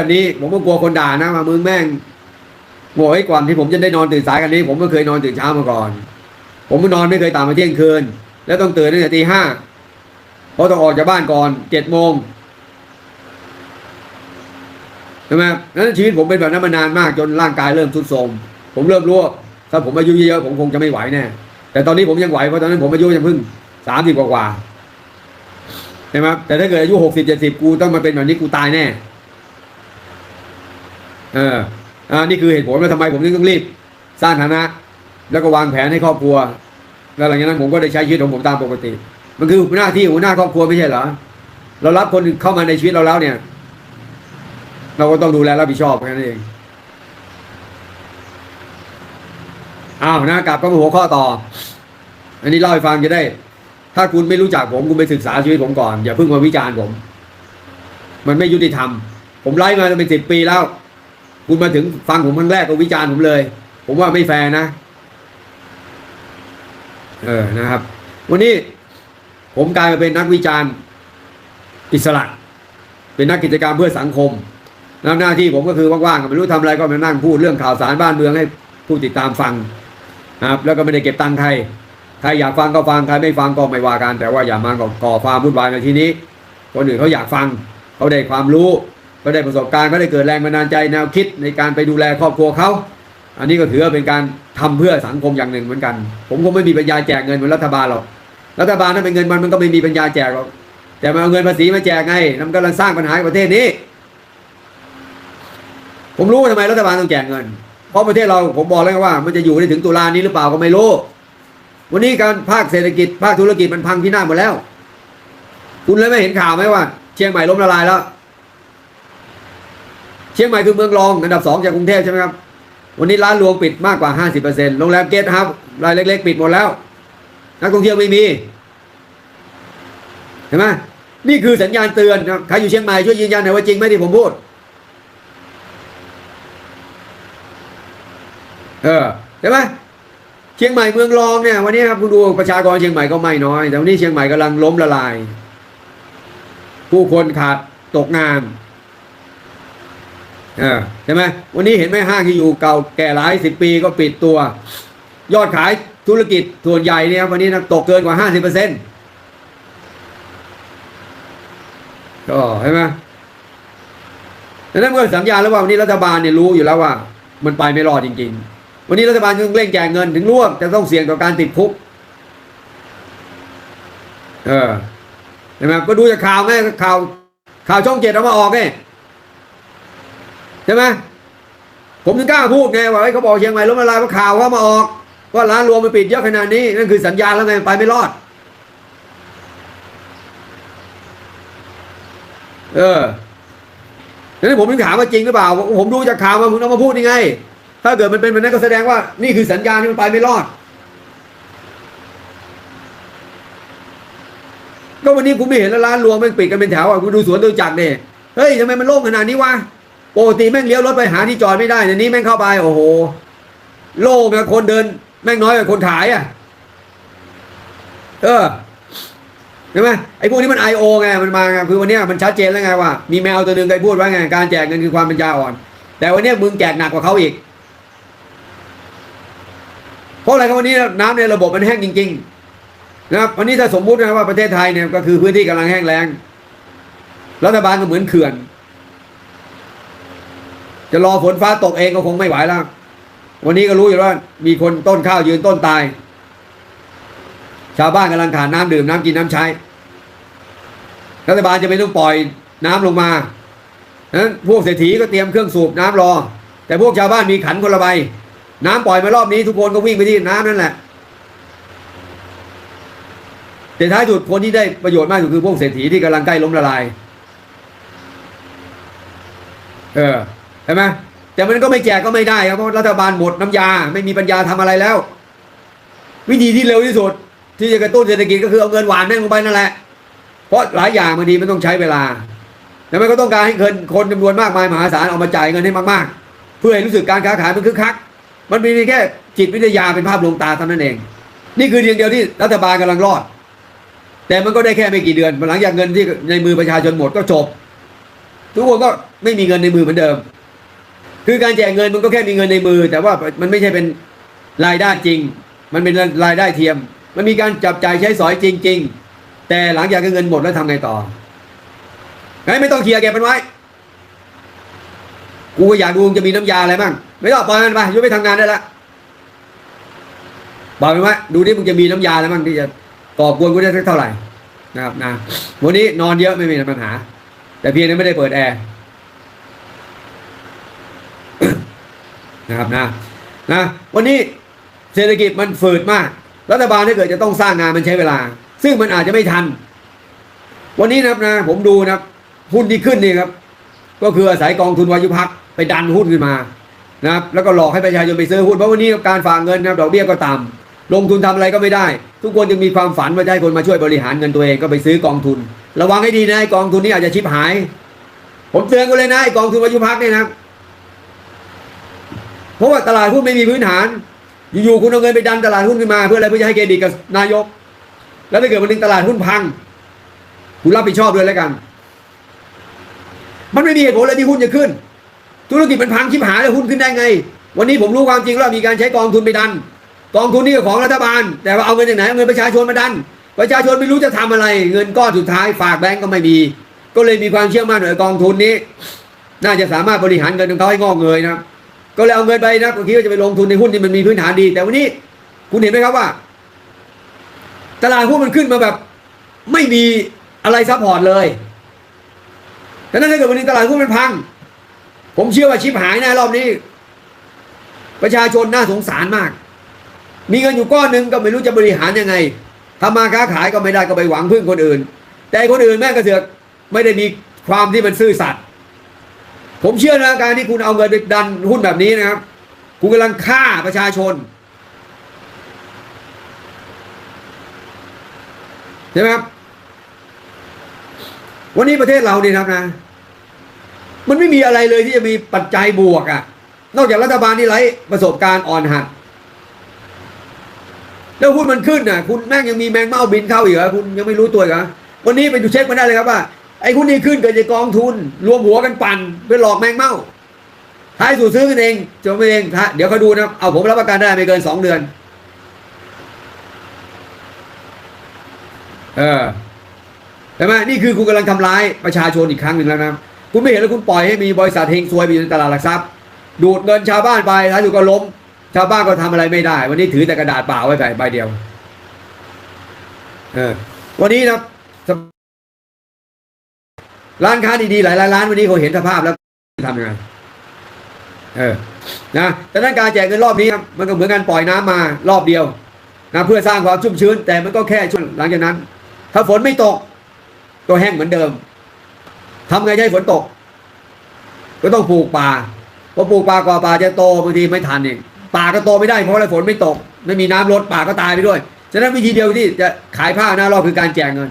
แบบนี้ผมก็กลัวคนด่านะมามึงแม่งโง่ไอ้ก่อนที่ผมจะได้นอนตื่นสายกันนี้ ผมก็เคยนอนตื่นเช้ามาก่อน ผมก็นอนไม่เคยต่ำกว่าเที่ยงคืน แล้วต้องตื่นตั้งแต่ตีห้าเพราะต้องออกจากบ้านก่อนเจ็ดโมงใช่ไหมนั้นชีวิตผมเป็นแบบนั้นมานานมากจนร่างกายเริ่มทรุดโทรมผมเริ่มรู้ว่าถ้าผมอายุเยอะๆผมคงจะไม่ไหวแน่แต่ตอนนี้ผมยังไหวเพราะตอนนั้นผมอายุยังเพิ่งสามสิบกว่าใช่ไหมแต่ถ้าเกิดอายุหกสิบเจ็ดสิบกูต้องมาเป็นแบบนี้กูตายแน่ เอออ่านี่คือเหตุผลว่าทำไมผมถึงต้องรีบ สร้างฐานะ แล้วก็วางแผนให้ครอบครัว แล้วหลังจากนั้นผมก็ได้ใช้ชีวิตของผมตามปกติ มันคือหน้าที่หัวหน้าครอบครัวไม่ใช่เหรอเรารับคนเข้ามาในชีวิตเราแล้วเนี่ย เราก็ต้องดูแลรับผิดชอบแค่นั้นเองอ้าวนะกลับก็มาหัวข้อต่อ อันนี้เล่าให้ฟังจะได้ ถ้าคุณไม่รู้จักผมคุณไปศึกษาชีวิตผมก่อน อย่าเพิ่งมาวิจารณ์ผม มันไม่ยุติธรรม ผมไล่มาเป็นสิบปีแล้ว คุณมาถึงฟังผมครั้งแรกก็วิจารณ์ผมเลย ผมว่าไม่แฟร์นะ เออนะครับ วันนี้ผมกลายมาเป็นนักวิจารณ์อิสระ เป็นนักกิจกรรมเพื่อสังคมแล้วหน้าที่ผมก็คือว่างๆก็ไม่รู้ทำอะไรก็มานั่งพูดเรื่องข่าวสารบ้านเมืองให้ผู้ติดตามฟังนะครับ แล้วก็ไม่ได้เก็บตังค์ใครใครอยากฟังก็ฟังใครไม่ฟังก็ไม่ว่ากันแต่ว่าอย่ามาก่อความวุ่นวายในที่นี้คนอื่นเขาอยากฟังเขาได้ความรู้ เขาได้ประสบการณ์เขาได้เกิดแรงบันดาลใจแนวคิดในการไปดูแลครอบครัวเขาอันนี้ก็ถือว่าเป็นการทำเพื่อสังคมอย่างหนึ่งเหมือนกัน ผมคงไม่มีปัญญาแจกเงินเหมือนรัฐบาลหรอกรัฐบาลถ้าเป็นเงินมันมันก็ไม่มีปัญญาแจกหรอกแต่มาเอาเงินภาษีมาแจกไงมันกำลังสร้างปัญหาประเทศนี้ ผมรู้ว่าทำไมรัฐบาลต้องแจกเงิน เพราะประเทศเราผมบอกแล้วว่า มันจะอยู่ได้ถึงตุลานี้หรือเปล่าก็ไม่รู้วันนี้การภาคเศรษฐกิจ ภาคธุรกิจมันพังพินาศหมดแล้ว คุณเลยไม่เห็นข่าวไหมว่า เชียงใหม่ล้มละลายแล้ว ชียงใหม่คือเมืองรองอันดับสองจากกรุงเทพใช่ไหมครับ วันนี้ร้านรวงปิดมากกว่า 50%โรงแรมเกสต์ครับรายเล็ก ๆ ปิดหมดแล้ว นักท่องเที่ยวไม่มี เห็นไหมนี่คือสัญญาณเตือนครับใครอยู่เชียงใหม่ช่วยยืนยันหน่อยว่าจริงไหมที่ผมพูด เออเห็นไหมเชียงใหม่เมืองรองเนี่ยวันนี้ครับคุณดูประชากรเชียงใหม่ก็ไม่น้อย แต่วันนี้เชียงใหม่กำลังล้มละลาย ผู้คนขาดตกงาน เออใช่ไหมวันนี้เห็นไหมห้างที่อยู่เก่าแก่หลายสิบปีก็ปิดตัว ยอดขายธุรกิจส่วนใหญ่เนี่ยวันนี้นะตกเกินกว่าห้าสิบเปอร์เซ็นต์ก็ใช่ไหมดังนั้นเมื่อสัญญาณแล้วว่าวันนี้รัฐบาลเนี่ยรู้อยู่แล้วว่า มันไปไม่รอดจริง ๆ วันนี้รัฐบาลต้องเร่งแจกเงินถึงร่วมจะต้องเสี่ยงต่อการติดคุก เออใช่ไหมก็ดูจากข่าวไงข่าวข่าวช่องเจ็ดเอามาออกไง ใช่ไหมผมถึงกล้าพูดไงว่าเฮ้เขาบอกเชียงใหม่ล้มละลายเพราะข่าวว่ามาออกว่าร้านรวมมันปิดเยอะขนาดนี้นั่นคือสัญญาณแล้วไงไปไม่รอด เออดังนั้นผมถึงถามว่าจริงหรือเปล่า ผมดูจากข่าวมาคุณเอามาพูดยังไง ถ้าเกิดมันเป็นแบบนั้นก็แสดงว่า นี่คือสัญญาณที่มันไปไม่รอด ก็วันนี้คุณไม่เห็นแล้วร้านรวมมันปิดกันเป็นแถวอะคุณดูสวนดูจักเนี่ยเฮ้ยทำไมมันโล่งขนาดนี้วะ ปกติแม่งเลี้ยวรถไปหาที่จอดไม่ได้แต่นี้แม่งเข้าไปโอ้โห โล่งอะคนเดิน แม่งน้อยกว่าคนขายอะเออเห็นไหมไอ้พวกนี้มันไอโอไงมันมาไงคือวันนี้มันชัดเจนแล้วไงว่า มีแมวตัวหนึ่งเคยพูดไว้ไงการแจกเงินคือความเป็นยาอ่อน แต่วันนี้มึงแจกหนักกว่าเขาอีก เพราะอะไรครับวันนี้น้ำในระบบมันแห้งจริง ๆ นะครับวันนี้ถ้าสมมุตินะว่าประเทศไทยเนี่ยก็คือพื้นที่กำลังแห้งแล้งรัฐบาลก็เหมือนเขื่อน จะรอฝนฟ้าตกเองก็คงไม่ไหวแล้ววันนี้ก็รู้อยู่ว่า มีคนต้นข้าวยืนต้นตาย ชาวบ้านกำลังขาดน้ำดื่มน้ำกินน้ำใช้รัฐบาลจะไม่ต้องปล่อยน้ำลงมานั้นพวกเศรษฐีก็เตรียมเครื่องสูบน้ำรอ แต่พวกชาวบ้านมีขันคนละใบ น้ำปล่อยมารอบนี้ทุกคนก็วิ่งไปที่น้ำนั่นแหละแต่ท้ายสุดคนที่ได้ประโยชน์มากสุดคือพวกเศรษฐีที่กำลังใกล้ล้มละลาย เออ เห็นไหมแต่มันก็ไม่แจกก็ไม่ได้ครับเพราะรัฐบาลหมดน้ำยา ไม่มีปัญญาทำอะไรแล้ว วิธีที่เร็วที่สุด ที่จะกระตุ้นเศรษฐกิจก็คือเอาเงินหวานแม่งลงไปนั่นแหละ เพราะหลายอย่างบางทีมันต้องใช้เวลาแต่มันก็ต้องการให้เงินคนจำนวนมากมายมหาศาลเอามาจ่ายเงินให้มากๆ เพื่อให้รู้สึกการค้าขายมันคึกคัก มันมีแค่จิตวิทยาเป็นภาพลวงตาเท่านั้นเอง นี่คือเพียงเดียวที่รัฐบาลกำลังรอด แต่มันก็ได้แค่ไม่กี่เดือนหลังจากเงินที่ในมือประชาชนหมดก็จบ ทุกคนก็ไม่มีเงินในมือเหมือนเดิม คือการแจกเงินมันก็แค่มีเงินในมือ แต่ว่ามันไม่ใช่เป็นรายได้จริง มันเป็นรายได้เทียม มันมีการจับจ่ายใช้สอยจริง ๆ แต่หลังจากเงินหมดแล้วทำไงต่อไม่ต้องเคลียร์เก็บมันไว้กูก็อยากดูจะมีน้ำยาอะไรบ้างไม่ต้องปล่อยมันไปยุบไปทำงานได้ละบอกมันว่าดูดิมึงจะมีน้ำยาอะไรบ้างที่จะก่อกวนกูได้สักเท่าไหร่นะครับนะวันนี้นอนเยอะไม่มีปัญหา แต่เพียงนั้นไม่ได้เปิดแอร์ นะครับนะนะวันนี้เศรษฐกิจมันฝืดมาก รัฐบาลถ้าเกิดจะต้องสร้างงานมันใช้เวลา ซึ่งมันอาจจะไม่ทัน วันนี้นะครับนะผมดูนะครับหุ้นที่ขึ้นนี่ครับ ก็คืออาศัยกองทุนวายุพักไปดันหุ้นขึ้นมานะครับแล้วก็หลอกให้ประชาชนไปซื้อหุ้นเพราะวันนี้การฝากเงินนะครับดอกเบี้ยก็ต่ำลงทุนทำอะไรก็ไม่ได้ ทุกคนจึงมีความฝันว่าจะให้คนมาช่วยบริหารเงินตัวเองก็ไปซื้อกองทุน ระวังให้ดีนะไอ้กองทุนนี้อาจจะชิบหาย ผมเตือนกันเลยนะไอ้กองทุนวายุพักเนี่ยนะครับ เพราะว่าตลาดหุ้นไม่มีพื้นฐาน อยู่ๆคุณเอาเงินไปดันตลาดหุ้นขึ้นมาเพื่ออะไรเพื่อจะให้เครดิตกับนายก แล้วถ้าเกิดวันหนึงตลาดหุ้นพัง คุณรับผิดชอบด้วยแล้วกัน มันไม่มีเหตุผลเลยที่หุ้นจะขึ้น ธุรกิจมันพังชิบหายแล้วหุ้นขึ้นได้ไง วันนี้ผมรู้ความจริงแล้วมีการใช้กองทุนไปดัน กองทุนนี่ก็ของรัฐบาล แต่ว่าเอาเงินจากไหนเอาเงินประชาชนมาดัน ประชาชนไม่รู้จะทำอะไร เงินก้อนสุดท้ายฝากแบงก์ก็ไม่มี ก็เลยมีความเชื่อมั่นว่ากองทุนนี้ น่าจะสามารถบริหารเงินของเขาให้งอกเงยนะครับ ก็เลยเอาเงินไปนะก็คิดว่าจะไปลงทุนในหุ้นที่มันมีพื้นฐานดี แต่วันนี้คุณเห็นไหมครับว่า ตลาดหุ้นมันขึ้นมาแบบ ไม่มีอะไรซัพพอร์ตเลยแต่นั้นถ้าเกิดวันนี้ตลาดหุ้นมันพัง ผมเชื่อว่าชิปหายแน่รอบนี้ ประชาชนน่าสงสารมาก มีเงินอยู่ก้อนหนึ่งก็ไม่รู้จะบริหารยังไงทำมาค้าขายก็ไม่ได้ก็ไปหวังพึ่งคนอื่น แต่คนอื่นแม่งกระเสือกไม่ได้มีความที่มันซื่อสัตย์ ผมเชื่อนะการที่คุณเอาเงินไปดันหุ้นแบบนี้นะครับ คุณกำลังฆ่าประชาชนใช่ไหมครับ วันนี้ประเทศเราเนี่ยครับนะ มันไม่มีอะไรเลยที่จะมีปัจจัยบวกอะ่ะ นอกจากรัฐบาลที่ไร้ประสบการณ์อ่อนหัด แล้วหุ้นมันขึ้นน่ะ คุณแม่งยังมีแมงเม่าบินเข้าอีกเหรอคุณยังไม่รู้ตัวกเหรอวันนี้ไปดูเช็คมาได้เลยครับว่า ไอ้หุ้นนี้ขึ้นเกิดจากกองทุน รวมหัวกันปั่นเพื่อหลอกแมงเม่าท้ายสู่ซื้อกันเองจบเองเดี๋ยวเขาดูนะเอาผมรับประกันได้ไม่เกินสองเดือน เออใช่ไหมนี่คือคุณกำลังทำร้ายประชาชนอีกครั้งหนึ่งแล้วนะคุณไม่เห็นแล้วคุณปล่อยให้มีบริษัทเฮงซวยไปอยู่ในตลาดหลักทรัพย์ ดูดเงินชาวบ้านไปท้ายสุดก็ล้ม ชาวบ้านก็ทำอะไรไม่ได้ วันนี้ถือแต่กระดาษเปล่าไว้ใบใบเดียว เออ วันนี้นะ ร้านค้าดีๆหลายๆร้านวันนี้เขาเห็นสภาพแล้วทำยังไงเออนะแต่นั้นการแจกเงินรอบนี้ครับมันก็เหมือนการปล่อยน้ำมารอบเดียวนะเพื่อสร้างความชุ่มชื้น แต่มันก็แค่ช่วงหลังจากนั้น ถ้าฝนไม่ตก ก็แห้งเหมือนเดิมทำไงให้ฝนตก ก็ต้องปลูกป่าพอปลูกป่ากว่าป่าจะโตบางทีไม่ทันเองป่าก็โตไม่ได้เพราะอะไรฝนไม่ตก ไม่มีน้ำลดป่าก็ตายไปด้วยฉะนั้นวิธีเดียวที่จะขายผ้าหน้ารอบคือการแจกเงิน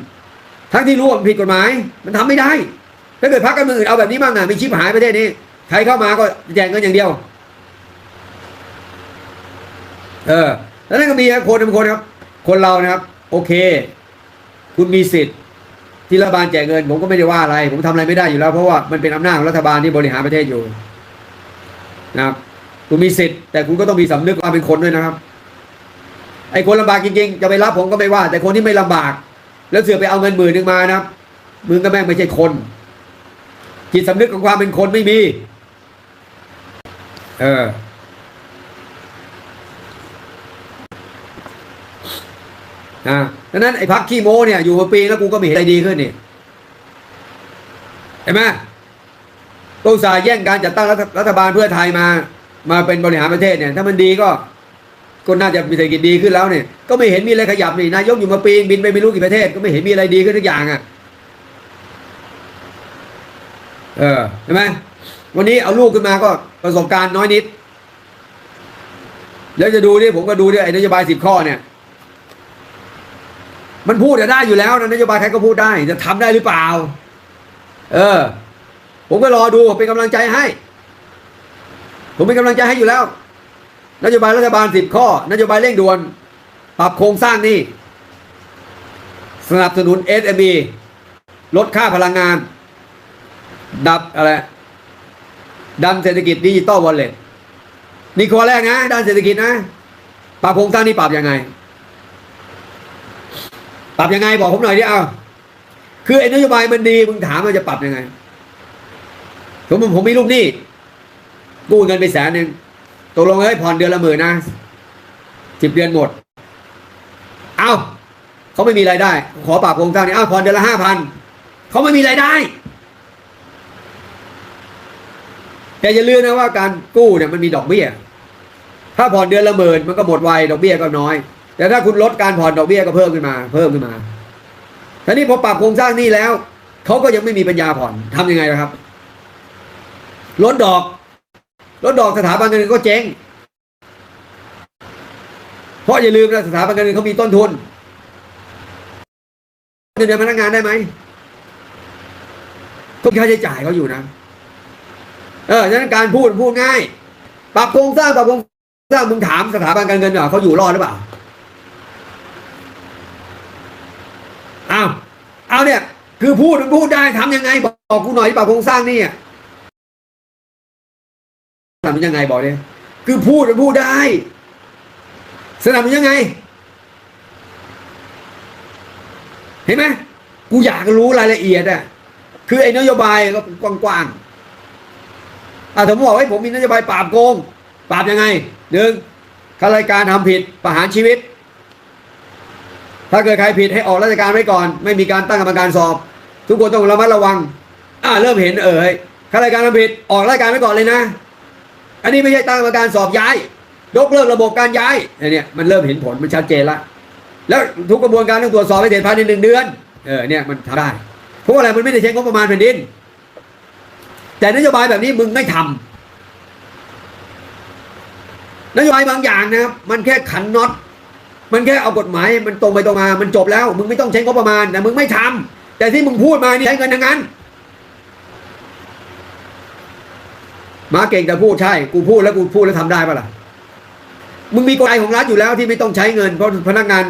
ทั้งที่รู้ว่ามันผิดกฎหมาย มันทำไม่ได้ ถ้าเกิดพักการเมืองอื่นเอาแบบนี้บ้างนะมีชิบหายประเทศนี้ใครเข้ามาก็แจกเงินอย่างเดียว เออ แล้วนั่นก็มีคนบางคนครับ คนเรานะครับ โอเค คุณมีสิทธิ์ ที่รัฐบาลแจกเงิน ผมก็ไม่ได้ว่าอะไร ผมทำอะไรไม่ได้อยู่แล้ว เพราะว่ามันเป็นอำนาจของรัฐบาลที่บริหารประเทศอยู่ นะครับ คุณมีสิทธิ์แต่คุณก็ต้องมีสำนึกความเป็นคนด้วยนะครับ ไอ้คนลำบากจริงๆจะไปรับผมก็ไม่ว่า แต่คนที่ไม่ลำบาก แล้วเสือไปเอาเงินหมื่นหนึ่งมานะครับมึงก็แม่งไม่ใช่คน จิตสำนึกของความเป็นคนไม่มี เอออ่าดังนั้นไอ้พักขี้โม้เนี่ย อยู่มาปีแล้วกูก็ไม่เห็นอะไรดีขึ้นนี่เห็นไหมก็อุตส่าแย่งการจัดตั้งรัฐรัฐบาลเพื่อไทยมา มาเป็นบริหารประเทศเนี่ย ถ้ามันดีก็ก็น่าจะมีเศรษฐกิจดีขึ้นแล้วเนี่ย ก็ไม่เห็นมีอะไรขยับนี่นายกอยู่มาปีบินไปไม่รู้กี่ประเทศ ก็ไม่เห็นมีอะไรดีขึ้นทุกอย่างอะ เออใช่ไหมวันนี้เอาลูกขึ้นมาก็ประสบการณ์น้อยนิด แล้วจะดูดิผมก็ดูดิไอ้นโยบายสิบข้อเนี่ย มันพูดจะได้อยู่แล้วนะนโยบายใครก็พูดได้จะทำได้หรือเปล่า เออ ผมก็รอดูเป็นกำลังใจให้ ผมเป็นกำลังใจให้อยู่แล้ว นโยบายรัฐบาลสิบข้อ นโยบายเร่งด่วน ปรับโครงสร้างนี่สนับสนุน SME ลดค่าพลังงาน ดับอะไรดันเศรษฐกิจดิจิตอลวอลเล็ตนี่ข้อแรกนะด้านเศรษฐกิจนะปรับโครงสร้างนี่ปรับยังไง ปรับยังไงบอกผมหน่อยดิเอาคือไอ้นโยบายมันดีมึงถามมันจะปรับยังไงสมมติผมมีลูกหนี้กู้เงินไปแสนหนึ่งตกลงเฮ้ยผ่อนเดือนละหมื่นนะสิบเดือนหมด เอ้าเขาไม่มีรายได้ ขอปรับโครงสร้างนี่เอ้าผ่อนเดือนละห้าพันเขาไม่มีรายได้ แต่อย่าลืมนะว่าการกู้เนี่ยมันมีดอกเบี้ย ถ้าผ่อนเดือนละหมื่นมันก็หมดไวดอกเบี้ยก็น้อย แต่ถ้าคุณลดการผ่อนดอกเบี้ยก็เพิ่มขึ้นมา เพิ่มขึ้นมาทีนี้พอปรับโครงสร้างนี้แล้วเขาก็ยังไม่มีปัญญาผ่อนทำยังไงล่ะครับลดดอกลดดอกสถาบันการเงินก็เจ๊งเพราะอย่าลืมนะสถาบันการเงินเขามีต้นทุนเงินเดือนพนักงานได้ไหมต้องค่าใช้จ่ายเขาอยู่นะ เออฉะนั้นการพูดพูดง่าย ปรับโครงสร้างปรับโครงสร้างมึงถามสถาบันการเงินเหรอเขาอยู่รอดหรือเปล่าอ้าวเอาเนี่ย คือพูดมันพูดได้ทำยังไง บอกกูหน่อยปรับโครงสร้างนี่อะสนับสนุนยังไงบอกเลยคือพูดมันพูดได้ สนับสนุนยังไง เห็นไหมกูอยากรู้รายละเอียดอะคือไอ้นโยบายก็กว้างๆ อะผมบอกให้ผมมีนโยบายปราบโกง ปราบยังไงหนึ่งข้าราชการทำผิดประหารชีวิต ถ้าเกิดใครผิดให้ออกราชการไว้ก่อน ไม่มีการตั้งกรรมการสอบ ทุกคนต้องระมัดระวัง อ่าเริ่มเห็นเออข้าราชการทำผิดออกราชการไว้ก่อนเลยนะ อันนี้ไม่ใช่ตั้งกรรมการสอบย้าย ยกเลิกระบบการย้ายอ้เนี่ยมันเริ่มเห็นผลมันชัดเจนละแล้วทุกกระบวนการต้องตรวจสอบให้เสร็จภายในหนึ่งเดือนเออเนี่ยมันทำได้เพราะอะไรมันไม่ได้ใช้งบประมาณแผ่นดิน แต่นโยบายแบบนี้มึงไม่ทำนโยบายบางอย่างนะครับมันแค่ขันน็อตมันแค่เอากฎหมายมันตรงไปตรงมา มันจบแล้ว มึงไม่ต้องใช้งบประมาณแต่มึงไม่ทำแต่ที่มึงพูดมานี่ใช้เงินทั้งนั้น มาเก่งแต่พูดใช่ กูพูดแล้วกูพูดแล้วทำได้ปะล่ะมึงมีกฎหมายของรัฐอยู่แล้วที่ไม่ต้องใช้เงินเพราะพนักงาน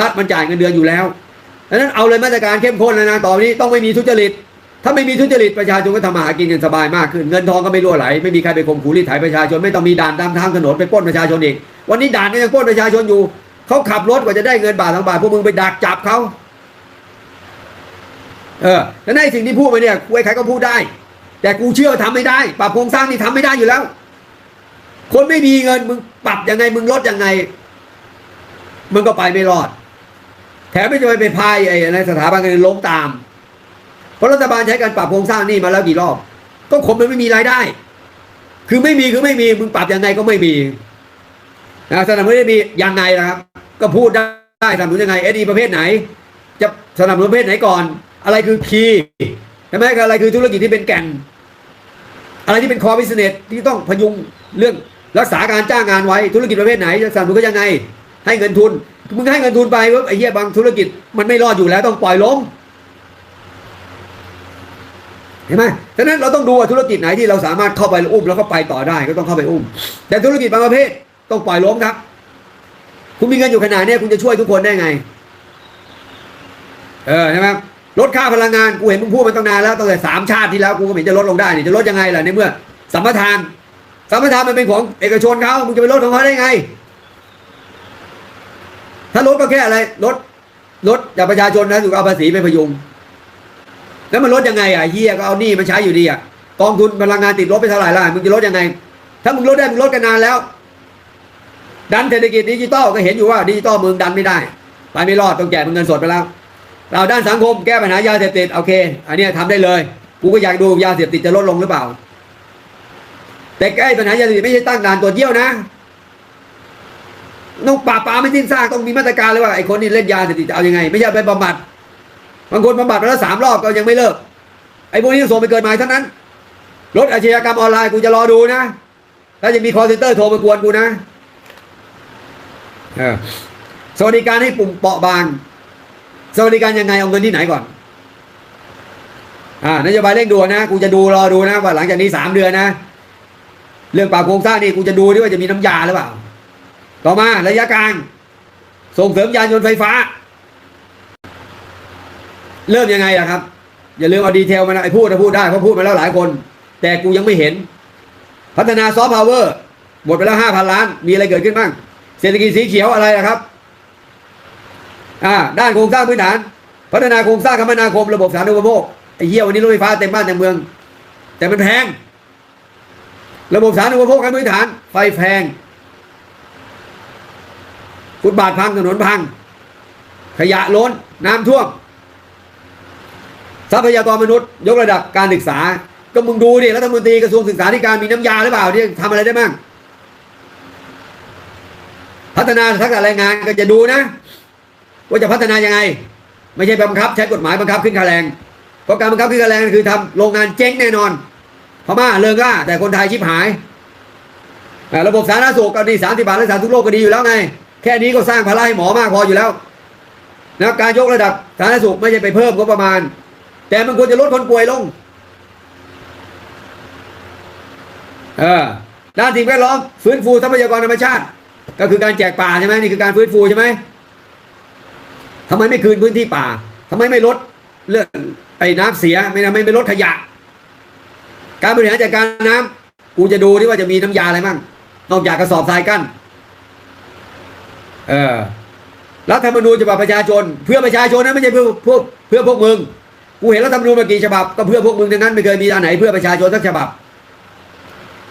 รัฐมันจ่ายเงินเดือนอยู่แล้วดังนั้นเอาเลยมาตรการเข้มข้นแล้วนะต่อไปนี้ต้องไม่มีทุจริต ถ้าไม่มีทุจริตประชาชนก็ทำมาหากินกันสบายมากขึ้นเงินทองก็ไม่รั่วไหลไม่มีใครไปข่มขู่รีดไถประชาชนไม่ต้องมีด่านตามทางถนนไปปล้นประชาชนอีกวันนี้ด่านก็ยังปล้นประชาชนอยู่เขาขับรถกว่าจะได้เงินบาทสองบาทพวกมึงไปดักจับเขาเออแล้วในสิ่งที่พูดไปเนี่ยกูไอ้ใครก็พูดได้ แต่กูเชื่อว่าทำไม่ได้ปรับโครงสร้างนี่ทำไม่ได้อยู่แล้ว คนไม่มีเงินมึงปรับยังไงมึงลดยังไงมึงก็ไปไม่รอด แถมไม่จะไปไปพายไอ้ในสถาบันการเงินล้มตาม เพราะรัฐบาลใช้การปรับโครงสร้างนี่มาแล้วกี่รอบ ก็คนมันไม่มีรายได้ คือไม่มีคือไม่มีมึงปรับยังไงก็ไม่มีนะสนับสนุนไม่มียังไงนะครับ ก็พูดได้สนับสนุนยังไงเอดีประเภทไหน จะสนับสนุนประเภทไหนก่อน อะไรคือคีย์ใช่ไหมอะไรคือธุรกิจที่เป็นแก่น อะไรที่เป็นคอบิสเนสที่ต้องพยุงเรื่องรักษาการจ้างงานไว้ธุรกิจประเภทไหนจะสนับสนุนก็ยังไง ให้เงินทุนมึงให้เงินทุนไปว่าไอ้เหี้ยบางธุรกิจมันไม่รอดอยู่แล้วต้องปล่อยล้ม เห็นไหมฉะนั้นเราต้องดูว่าธุรกิจไหนที่เราสามารถเข้าไปอุ้มแล้วก็ไปต่อได้ก็ต้องเข้าไปอุ้ม แต่ธุรกิจบางประเภทต้องปล่อยล้มครับ คุณมีเงินอยู่ขนาดนี้คุณจะช่วยทุกคนได้ไง เออใช่ไหมลดค่าพลังงานกูเห็นมึงพูดมาตั้งนานแล้วตั้งแต่สามชาติที่แล้วกูก็เห็นจะลดลงได้นี่จะลดยังไงล่ะในเมื่อสัมปทานสัมปทานมันเป็นของเอกชนเขามึงจะไปลดของเขาได้ไง ถ้าลดก็แค่อะไรลดลดจากประชาชนนะถูกเอาภาษีไปพยุง แล้วมันลดยังไงอะเฮียก็เอาหนี้มาใช้อยู่ดีอะกองทุนพลังงานติดลบไปเท่าไหร่ล่ะมึงจะลดยังไง ถ้ามึงลดได้มึงลดกันนานแล้ว ดันเศรษฐกิจดิจิตอลก็เห็นอยู่ว่าดิจิตอลมึงดันไม่ได้ ไปไม่รอดต้องแจกเป็นเงินสดไปแล้ว เราด้านสังคมแก้ปัญหายาเสพติดโอเค อันนี้ยทำได้เลยกูก็อยากดูยาเสพติดจะลดลงหรือเปล่า แต่แก้ปัญหายาเสพติดไม่ใช่ตั้งด่านตรวเยี่ยวนะต้องปราบปรามไม่สิ้นซากต้องมีมาตรการเลยว่าไอ้คนที่เล่นยาเสพติดจะเอายังไง ไม่ใช่ไปบำบัด บางคนบำบัดมาแล้วสามรอบก็ยังไม่เลิก ไอ้พวกนี้ส่งไปเกิดใหม่เท่านั้นลดอาชญากรรมออนไลน์กูจะรอดูนะ ถ้าจะมีคอร์เซนเตอร์โทรมากวนกูนะสวัสดิการให้ปุ่มเปราะบาง สวัสดิการยังไงเอาเงินที่ไหนก่อน อ่านโยบายเร่งด่วนนะ กูจะดูรอดูนะว่าหลังจากนี้สามเดือนนะ เรื่องปราบโครงสร้างนี่กูจะดูด้วยว่าจะมีน้ำยาหรือเปล่า ต่อมาระยะกลาง ส่งเสริมยานยนต์ไฟฟ้า เริ่มยังไงล่ะครับ อย่าลืมเอาดีเทลมานะไอ้พูดนะพูดได้เพราะพูดมาแล้วหลายคน แต่กูยังไม่เห็น พัฒนาซอฟต์พาวเวอร์หมดไปแล้วห้าพันล้าน มีอะไรเกิดขึ้นบ้างเศรษฐกิจสีเขียวอะไรนะครับ อ่า ด้านโครงสร้างพื้นฐาน พัฒนาโครงสร้างคมนาคมระบบสาธารณูปโภคไอ้เหี้ยวันนี้รถไฟฟ้าเต็มบ้านเต็มเมือง แต่มันแพง ระบบสาธารณูปโภคขั้นพื้นฐาน ไฟแพงฟุตบาทพังถนนพัง ขยะล้นน้ำท่วม ทรัพยากรมนุษย์ ยกระดับการศึกษา ก็มึงดูดิรัฐมนตรีกระทรวงศึกษาธิการมีน้ำยาหรือเปล่าที่ทำอะไรได้บ้างพัฒนาทักษะแรงงานก็จะดูนะ ว่าจะพัฒนายังไง ไม่ใช่บังคับ ใช้กฎหมายบังคับขึ้นค่าแรงเพราะการบังคับขึ้นค่าแรงคือทำโรงงานเจ๊งแน่นอนพม่าเลิกล่าแต่คนไทยชิบหายระบบสาธารณสุขก็ดีสามสิบบาทรักษาทุกโรคก็ดีอยู่แล้วไง แค่นี้ก็สร้างภาระให้หมอมากพออยู่แล้วนะการยกระดับสาธารณสุขไม่ใช่ไปเพิ่มก็ประมาณ แต่มันควรจะลดคนป่วยลงเออด้านสิ่งแวดล้อมฟื้นฟูทรัพยากรธรรมชาติ ก็คือการแจกป่าใช่ไหมนี่คือการฟื้นฟูใช่ไหมทำไมไม่คืนพื้นที่ป่าทำไมไม่ลดเรื่องไอ้น้ำเสียไม่ทำไมไม่ลดขยะ การบริหารจัดการน้ำกูจะดูที่ว่าจะมีน้ำยาอะไรบ้างนอกจากกระสอบทรายกั้นเออรัฐธรรมนูญฉบับประชาชน เพื่อประชาชนนะไม่ใช่เพื่อพวกเพื่อพวกมึง กูเห็นรัฐธรรมนูญมากี่ฉบับก็เพื่อพวกมึงทั้งนั้นไม่เคยมีอันไหนเพื่อประชาชนสักฉบับ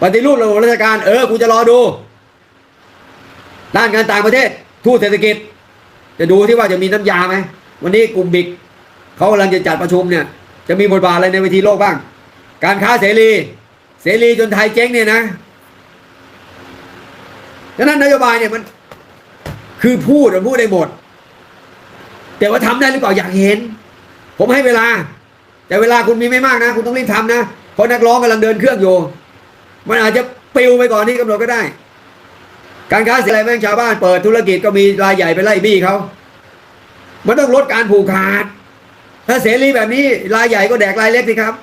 ปฏิรูประบบราชการเออกูจะรอดู ด้านการต่างประเทศ ทูตเศรษฐกิจ จะดูที่ว่าจะมีน้ำยาไหมวันนี้กลุ่มบิ๊กเขากำลังจะจัดประชุมเนี่ย จะมีบทบาทอะไรในเวทีโลกบ้าง การค้าเสรี เสรีจนไทยเจ๊งเนี่ยนะฉะนั้นนโยบายเนี่ยมัน คือพูดมันพูดได้หมด แต่ว่าทำได้หรือเปล่าอยากเห็น ผมให้เวลา แต่เวลาคุณมีไม่มากนะ คุณต้องรีบทำนะเพราะนักร้องกำลังเดินเครื่องอยู่มันอาจจะปิวไปก่อนที่กำหนดก็ได้ การค้าเสรีแม่งชาวบ้านเปิดธุรกิจก็มีรายใหญ่ไปไล่บี้เขามันต้องลดการผูกขาด ถ้าเสรีแบบนี้รายใหญ่ก็แดกรายเล็กสิครับ